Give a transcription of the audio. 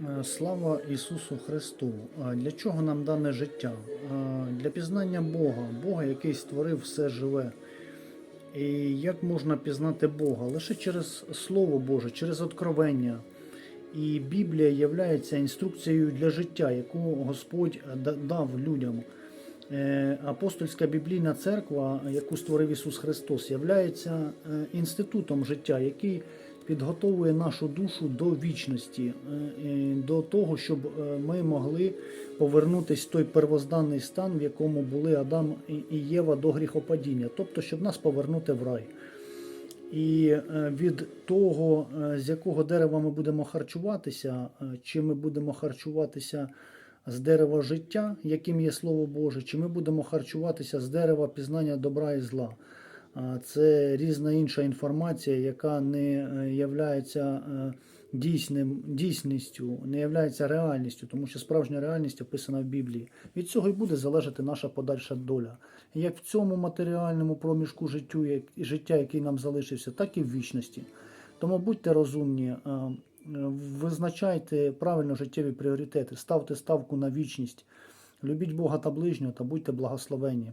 Е, Слава Ісусу Христу! Для чого нам дане життя? Е, Для пізнання Бога, Бога, який створив все живе. І як можна пізнати Бога? Лише через Слово Боже, через откровення. І Біблія є інструкцією для життя, яку Господь дав людям. Е, Апостольська біблійна церква, яку створив Ісус Христос, є інститутом життя, який підготовує нашу душу до вічності, е, е, до того, щоб е, ми могли повернутися в той первозданний стан, в якому були Адам і- Єва до гріхопадіння, тобто, щоб нас повернути в рай. І від того, з якого дерева ми будемо харчуватися, чи ми будемо харчуватися з дерева життя, яким є Слово Боже, чи ми будемо харчуватися з дерева пізнання добра і зла. Це різна інша інформація, яка не є дійсним, дійсністю, не є реальністю, тому що справжня реальність описана в Біблії. Від цього і буде залежати наша подальша доля. Як в цьому матеріальному проміжку життю, як, життя, який нам залишився, так і в вічності. Тому будьте розумні, е, визначайте правильно життєві пріоритети, ставте ставку на вічність, любіть Бога та ближнього та будьте благословенні.